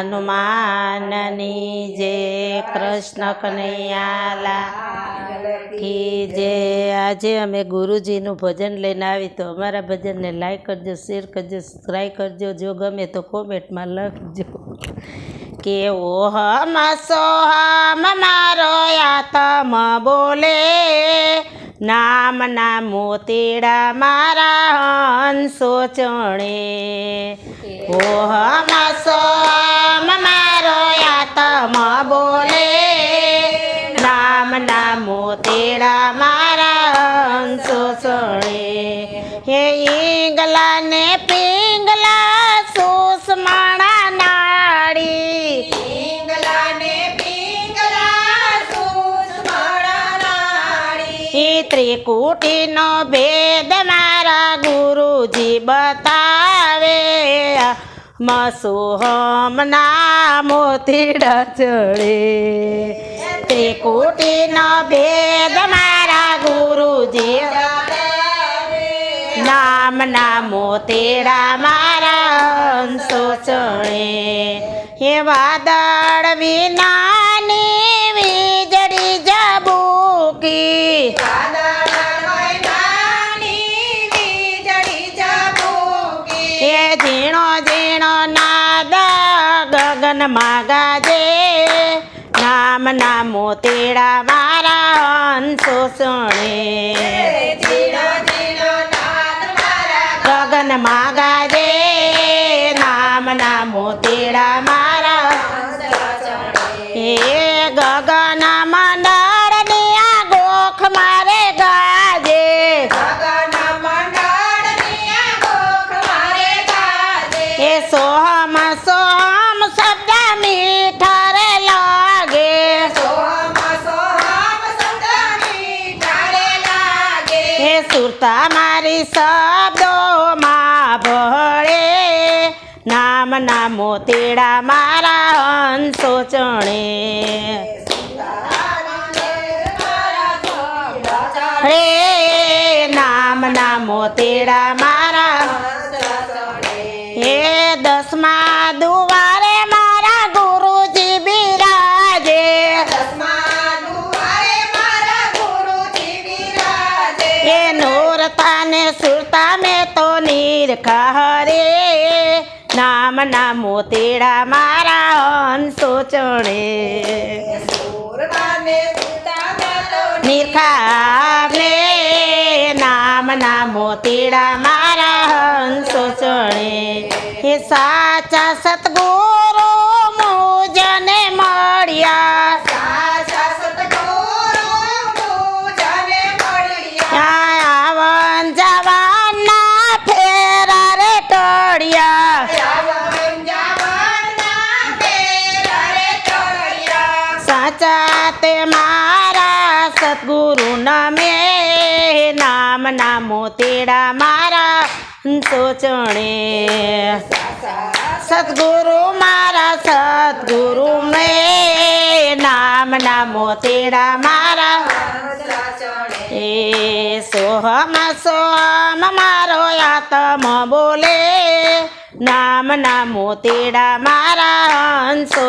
હનુમાનની જે કૃષ્ણ કનૈયાલા કી જે આજે અમે ગુરુજીનું ભજન લઈને આવી તો અમારા ભજનને લાઈક કરજો શેર કરજો સબસ્ક્રાઈબ કરજો જો ગમે તો કોમેન્ટમાં લખજો. કે હમ સોહમ મારો આતમ બોલે નામના મોતીડા મારા હંસો ચણે ઓહમ સોહમ હંસો હે ઈંગલા ને પિંગલા સુષમણા નાડી એ ત્રિકુટીનો ભેદ મારા ગુરુજી બતાવે મસુહમ ના મોતીડા ચડે ત્રિકુટીનો ભેદ મારા ગુરુજી નામના મોતેડા મારા અંશો ચણે હે વાદળ વિનાની વીજળી જબૂકી હે ઝીણો ઝીણો નાદ ગગન ગાજે નામના મોતેડા મારા અંશો ચણે ગગન ગાજે નામના મોતેડા મારા. હે ગગન મંડળની આ ગોખ મારે ગાજે. હે સોહમ સોહમ શબ્દ મીઠા રે લાગે. હે સુરતા મારી શબ્દોમાં ભળે નામના તેડા મારા હંસો ચણે. હે નામના તેડા મારા હે દસમા દુવારે મારા ગુરુજી બિરાજે. એ નોરતા ને સુરતા મેં તો નીરખા હરે નામના મોતેડા મારા હંસો ચણે નિરખા ને. નામના મોતીડા મારા હંસો ચણે હે સાચા સતગુરુ સાચા તે મારા સદગુરુ નમે નામો તેડા મારા સોચણે. ચણે સદગુરુ મારા, સદગુરુ મે નામ નામો તેડા મારા. એ સોહમ સોહમ મારો આતમ બોલે નામ નામો તેડા મારા હંસો